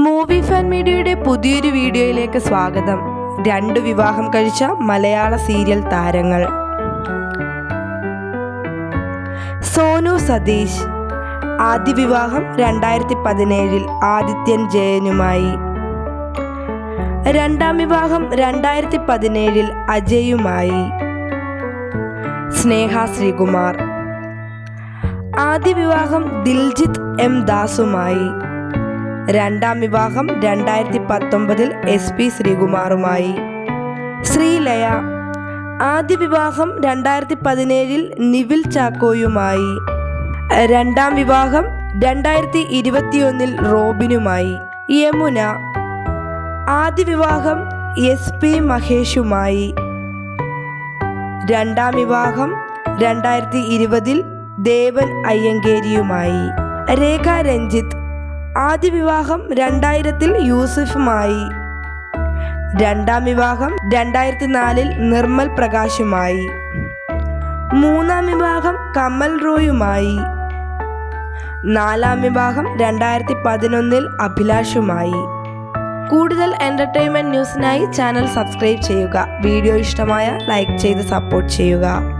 Movie fan മീഡിയയുടെ പുതിയൊരു വീഡിയോയിലേക്ക് സ്വാഗതം. രണ്ട് വിവാഹം കഴിച്ച മലയാള സീരിയൽ താരങ്ങൾ. സോനു സതീഷ്. ആദ്യ വിവാഹം രണ്ടായിരത്തി പതിനേഴിൽ ആദിത്യൻ ജയനുമായി. രണ്ടാം വിവാഹം രണ്ടായിരത്തി പതിനേഴിൽ അജയുമായി. സ്നേഹ ശ്രീകുമാർ. ആദ്യ വിവാഹം ദിൽജിത്ത് എം ദാസുമായി. രണ്ടാം വിവാഹം രണ്ടായിരത്തി പത്തൊമ്പതിൽ എസ് പി ശ്രീകുമാറുമായി. ശ്രീലയ. ആദ്യ വിവാഹം രണ്ടായിരത്തി പതിനേഴിൽ നിവിൽ ചാക്കോയുമായി. രണ്ടാം വിവാഹം രണ്ടായിരത്തി ഇരുപത്തിയൊന്നിൽ റോബിനുമായി. യമുന. ആദ്യ വിവാഹം എസ് പി മഹേഷുമായി. രണ്ടാം വിവാഹം രണ്ടായിരത്തി ഇരുപതിൽ ദേവൻ അയ്യങ്കേരിയുമായി. രേഖ രഞ്ജിത്ത്. ആദ്യ വിവാഹം രണ്ടായിരത്തിൽ യൂസഫുമായി. രണ്ടാം വിവാഹം രണ്ടായിരത്തി നാലിൽ നിർമ്മൽ പ്രകാശുമായി. മൂന്നാം വിവാഹം കമൽ റോയുമായി. നാലാം വിവാഹം രണ്ടായിരത്തി പതിനൊന്നിൽ അഭിലാഷുമായി. കൂടുതൽ എന്റർടൈൻമെന്റ് ന്യൂസിനായി ചാനൽ സബ്സ്ക്രൈബ് ചെയ്യുക. വീഡിയോ ഇഷ്ടമായ ലൈക്ക് ചെയ്ത് സപ്പോർട്ട് ചെയ്യുക.